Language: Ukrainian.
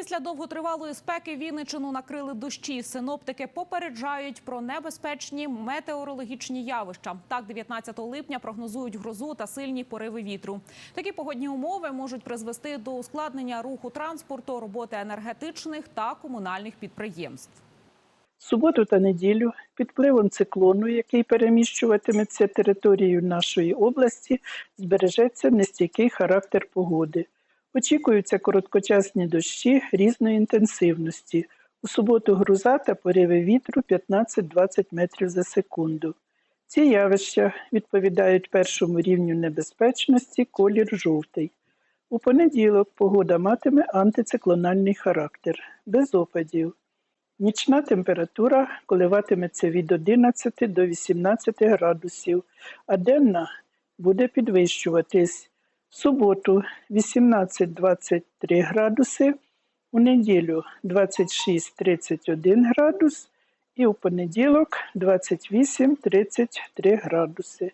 Після довготривалої спеки Вінничину накрили дощі. Синоптики попереджають про небезпечні метеорологічні явища. Так, 19 липня прогнозують грозу та сильні пориви вітру. Такі погодні умови можуть призвести до ускладнення руху транспорту, роботи енергетичних та комунальних підприємств. суботу та неділю під впливом циклону, який переміщуватиметься територією нашої області, збережеться нестійкий характер погоди. Очікуються короткочасні дощі різної інтенсивності. У суботу груза та пориви вітру 15-20 метрів за секунду. Ці явища відповідають першому рівню небезпечності колір жовтий. У понеділок погода матиме антициклональний характер, без опадів. Нічна температура коливатиметься від 11 до 18 градусів, а денна буде підвищуватись. В суботу 18-23 градуси, у неділю 26-31 градус і у понеділок 28-33 градуси.